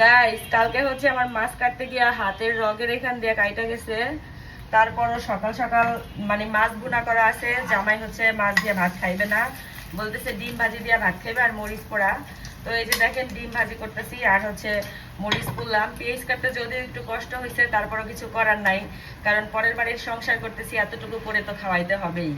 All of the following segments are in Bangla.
গাইস কালকে হচ্ছে আমার মাছ কাটতে গিয়া হাতের রগের এখান দিয়ে কাইটা গেছে। তারপরও সকাল সকাল মানে মাছ বোনা করা আছে। জামাই হচ্ছে মাছ দিয়ে ভাত খাইবে না। বলতেছে ডিম ভাজি দিয়ে ভাত খাইবে আর মরিচ পোড়া। তো এই যে দেখেন, ডিম ভাজি করতেছি আর হচ্ছে মরিচ পুরলাম পেঁয়াজ কাটতে যদিও একটু কষ্ট হয়েছে তারপরও কিছু করার নাই কারণ পরের বাড়ির সংসার করতেছি এতটুকু করে তো খাওয়াইতে হবেই।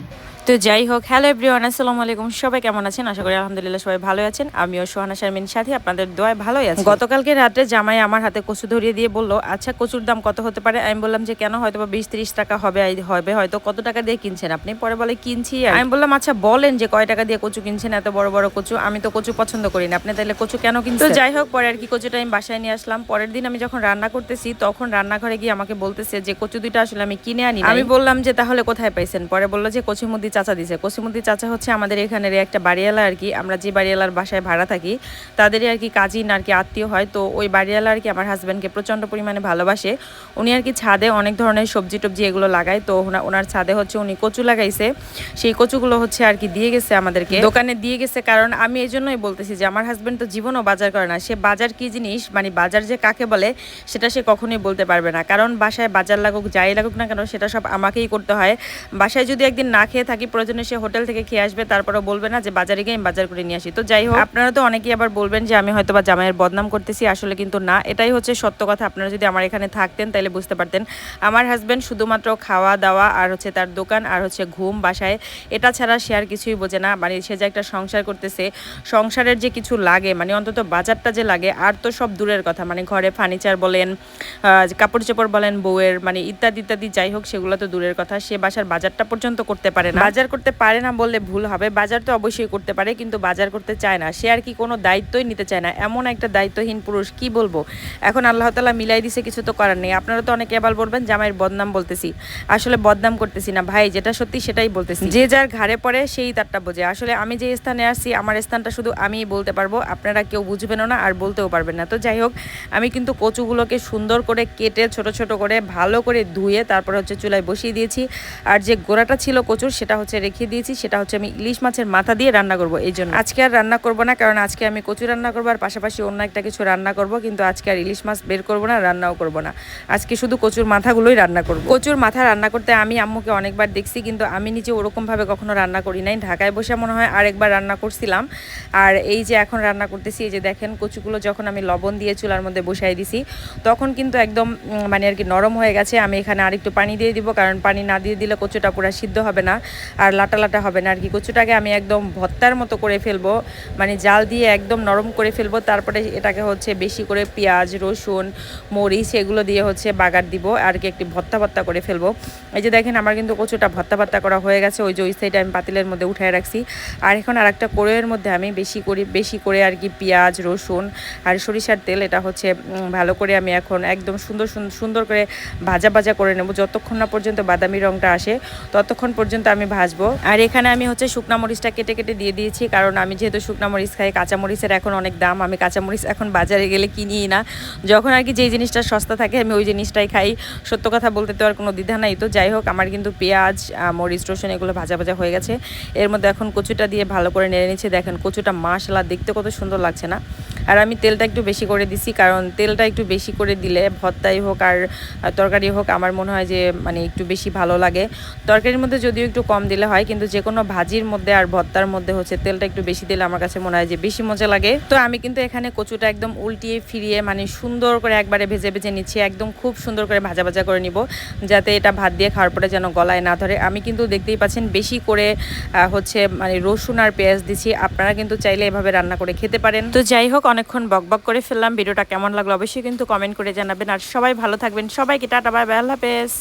তো যাই হোক হ্যালো এভরিওয়ান আসসালামু আলাইকুম। সবাই কেমন আছেন? আশা করি আলহামদুলিল্লাহ সবাই ভালো আছেন। আমিও সোহানা শারমিন সাথে আপনাদের দোয়ায় ভালোই আছি। গতকালকে রাতে জামাই আমার হাতে কচু ধরিয়ে দিয়ে বলল আচ্ছা কচুর দাম কত হতে পারে? আমি বললাম যে কেন হয়তো বা বিশ ত্রিশ টাকা হবে হবে হয়তো কত টাকা দিয়ে কিনছেন আপনি? পরে বলে কিনছি আমি বললাম আচ্ছা বলেন যে কয় টাকা দিয়ে কচু কিনছেন? এত বড় বড় কচু আমি তো কচু পছন্দ করি না। আপনি তাহলে কচু কেন কিনছেন? তো যাই হোক পরে আর কি কচুটা আমি বাসায় নিয়ে আসলাম। পরের দিন আমি যখন রান্না করতেছি, তখন রান্নাঘরে গিয়ে আমাকে বলতেছে যে কচু দুইটা আসলে আমি কিনে আনি আমি বললাম যে, তাহলে কোথায় পাইছেন? পরে বলল যে কচিমুদ্দি চাচা দিছে। কচিমুদ্দি চাচা হচ্ছে আমাদের এখানের একটা বাড়িওয়ালা আর কি। আমরা যে বাড়িওয়ালার বাসায় ভাড়া থাকি, তাদেরই আর কি কাজিন আর কি আত্মীয় হয়। তো ওই বাড়িওয়ালা আর কি আমার হাজব্যান্ডকে প্রচণ্ড পরিমাণে ভালোবাসে। উনি আর কি ছাদে অনেক ধরনের সবজি টবজি এগুলো লাগায়। তো ওনার ছাদে হচ্ছে উনি কচু লাগাইছে। সেই কচুগুলো হচ্ছে আর কি দিয়ে গেছে আমাদেরকে। দোকানে দিয়ে গেছে। কারণ আমি এই জন্যই বলতেছি যে, আমার হাজব্যান্ড তো জীবনও বাজার করে না। সে বাজার কি জিনিস? মানে বাজার যে কাকে বলে, সেটা সে কখনোই বলতে পারবে না। কারণ বাসায় বাজার লাগুক, যাই লাগুক না কেন, সেটা সব আমাকেই করতে হয়। বাসায় যদি একদিন না খেয়ে থাকি, প্রয়োজনে সে হোটেল থেকে খেয়ে আসবে, তারপরেও বলবে না যে, বাজারে গিয়ে আমি বাজার করে নিয়ে আসি। তো যাই হোক, আপনারা তো অনেকেই আবার বলবেন যে, আমি হয়তো বা জামাইয়ের বদনাম করতেছি। আসলে কিন্তু না, এটাই হচ্ছে সত্য কথা। আপনারা যদি আমার এখানে থাকতেন তাহলে বুঝতে পারতেন। আমার হাজব্যান্ড শুধুমাত্র খাওয়া দাওয়া আর হচ্ছে তার দোকান আর হচ্ছে ঘুম বাসায়, এটা ছাড়া সে আর কিছুই বোঝে না। মানে সে যে একটা সংসার করতেছে, সংসারের যে কিছু লাগে মানে অন্তত বাজারটা যে লাগে, আর তো সব দূরের কথা। মানে ঘরে ফার্নিচার বলেন কাপড় চোপড় বলেন, বউয়ের মানে ইত্যাদি ইত্যাদি যাই হোক, সেগুলো তো দূরের কথা। সে বাসার বাজারটা পর্যন্ত করতে পারে না। বাজার করতে পারে না বললে ভুল হবে, বাজার তো অবশ্যই করতে পারে, কিন্তু বাজার করতে চায় না। সে আর কি কোনো দায়িত্বই নিতে চায় না। এমন একটা দায়িত্বহীন পুরুষ, কি বলব? এখন আল্লাহ তালা মিলাই দিছে, কিছু তো করার নেই। আপনারা তো অনেকে আবার বলবেন, জামাইয়ের বদনাম বলতেছি। আসলে বদনাম করতেছি না। ভাই, যেটা সত্যি সেটাই বলতেছি। যে যার ঘাড়ে পড়ে, সেই তারটা বোঝে। আসলে আমি যে স্থানে আসছি আমার স্থানটা শুধু আমিই বলতে পারব। আপনারা কেউ বুঝবেনও না, আর বলতেও পারবেন না। তো যাই হোক আমি কিন্তু কচুগুলোকে সুন্দর করে কেটে ছোট ছোট করে ভালো করে ধুয়ে তারপর হচ্ছে চুলায় বসিয়ে দিয়েছি। আর যে গোড়াটা ছিল কচুর, সেটা হচ্ছে রেখে দিয়েছি। সেটা হচ্ছে আমি ইলিশ মাছের মাথা দিয়ে রান্না করব এই জন্য। আজকে আর রান্না করব না, কারণ আজকে আমি কচু রান্না করব আর পাশাপাশি অন্য একটা কিছু রান্না করব, কিন্তু আজকে আর ইলিশ মাছ বের করব না, রান্নাও করব না। আজকে শুধু কচুর মাথাগুলোই রান্না করব। কচুর মাথা রান্না করতে আমি আম্মুকে অনেকবার দেখছি, কিন্তু আমি নিজে ওরকম ভাবে কখনো রান্না করি নাই। ঢাকায় বসে মনে হয় আরেকবার রান্না করছিলাম। আর এই যে এখন রান্না করতেছি, এই যে দেখেন কচুগুলো যখন আমি লবণ দিয়ে চুলার মধ্যে বসাই দিছি। তখন কিন্তু একদম মানে আর কি নরম হয়ে গেছে। আমি এখানে আরেকটু পানি দিয়ে দিব, কারণ পানি না দিয়ে দিলে কচুটা পুরো সিদ্ধ হবে না, আর লাটা লাটা হবে না। আর কি কচুটাকে আমি একদম ভত্তার মতো করে ফেলব মানে জাল দিয়ে একদম নরম করে ফেলব। তারপরে এটাকে হচ্ছে বেশি করে পেঁয়াজ, রসুন, মরিচ এগুলো দিয়ে হচ্ছে বাগার দিব, আর কি একটি ভর্তা ভত্তা করে ফেলব। এই যে দেখেন আমার কিন্তু কচুটা ভত্তা ভর্তা করা হয়ে গেছে, ওই যে ওই সাইডে আমি পাতিলের মধ্যে উঠায় রাখছি। আর এখন আর একটা কড়ইয়ের মধ্যে আমি বেশি করে বেশি করে আর কি পেঁয়াজ, রসুন আর সরিষার তেল এটা হচ্ছে ভালো করে আমি এখন একদম সুন্দর সুন্দর করে ভাজা ভাজা করে নেব। যতক্ষণ না পর্যন্ত বাদামি রংটা আসে, ততক্ষণ পর্যন্ত আমি ভাজবো। আর এখানে আমি হচ্ছে শুকনা মরিচটা কেটে কেটে দিয়ে দিয়েছি, কারণ আমি যেহেতু শুকনা মরিচ খাই কাঁচা মরিচের এখন অনেক দাম। আমি কাঁচা মরিচ এখন বাজারে গেলে কিনিই না। যখন আর কি যেই জিনিসটা সস্তা থাকে, আমি ওই জিনিসটাই খাই। সত্য কথা বলতে তো আর কোনো দ্বিধা নাই। তো যাই হোক, আমার কিন্তু পেঁয়াজ মরিচ, রসুন এগুলো ভাজা ভাজা হয়ে গেছে। এর মধ্যে এখন কচুটা দিয়ে ভালো করে নেড়ে নিচ্ছে। দেখেন কচুটা মাশাল্লাহ, দেখতে কত সুন্দর লাগছে না? আর আমি তেলটা একটু বেশি করে দিছি, কারণ তেলটা একটু বেশি করে দিলে ভর্তাই হোক আর তরকারি হোক আমার মনে হয় যে মানে একটু বেশি ভালো লাগে। তরকারির মধ্যে যদিও একটু কম দিলে হয়, কিন্তু যে কোনো ভাজির মধ্যে আর ভর্তার মধ্যে হচ্ছে তেলটা একটু বেশি দিলে আমার কাছে মনে হয় যে বেশি মজা লাগে। তো আমি কিন্তু এখানে কচুটা একদম উল্টিয়ে ফিরিয়ে মানে সুন্দর করে একবারে ভেজে ভেজে নিচ্ছি, একদম খুব সুন্দর করে ভাজা ভাজা করে নিব, যাতে এটা ভাত দিয়ে খাওয়ার পরে যেন গলায় না ধরে। আমি কিন্তু দেখতেই পাচ্ছেন বেশি করে হচ্ছে মানে রসুন আর পেঁয়াজ দিচ্ছি আপনারা কিন্তু চাইলে এভাবে রান্না করে খেতে পারেন। তো যাই হোক অনেকক্ষণ বকবক করে ফেললাম। ভিডিওটা কেমন লাগল অবশ্যই কিন্তু কমেন্ট করে জানাবেন। আর সবাই ভালো থাকবেন। সবাইকে টাটা, বাই বাই, আল্লাহ হাফেজ।